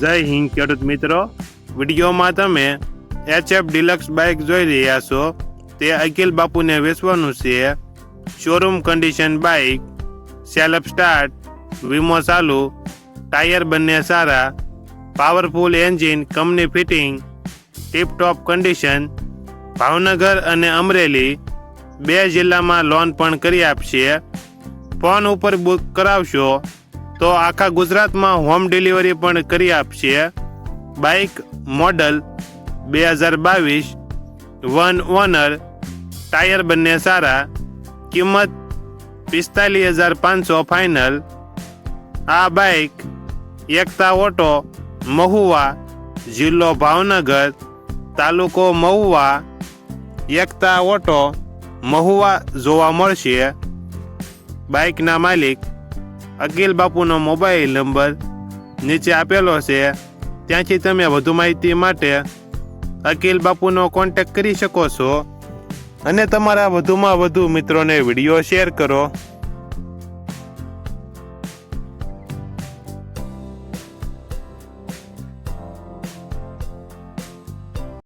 જય હિન્દ, ખેડૂત મિત્રો. વિડીયોમાં તમે એચએફ ડિલક્સ બાઇક જોઈ રહ્યા છો. તે અખિલ બાપુને વેચવાનું છે. Showroom condition bike self start વીમો ચાલુ, ટાયર બંને સારા powerful engine company fitting tiptop condition Bhavnagar અને અમરેલી બે જિલ્લામાં લોન પણ કરી આપશે. ફોન ઉપર બુક કરાવશો. તો આખા ગુજરાતમાં હોમ ડિલિવરી પણ કરી આપશે. બાઇક મોડલ બે હજાર બાવીસ વન ઓનર ટાયર બંને સારા, કિંમત પિસ્તાલીસ હજાર પાંચસો ફાઇનલ આ બાઇક એકતા ઓટો, મહુવા, જિલ્લો ભાવનગર, તાલુકો મહુવા, એકતા ઓટો, મહુવા જોવા મળશે. બાઇકના માલિક અકિલ બાપુનો મોબાઈલ નંબર નીચે આપેલો છે. ત્યાંથી તમે વધુ માહિતી માટે અકિલ બાપુનો કોન્ટેક્ટ કરી શકો છો. અને તમારા વધુમાં વધુ મિત્રોને વીડિયો શેર કરો.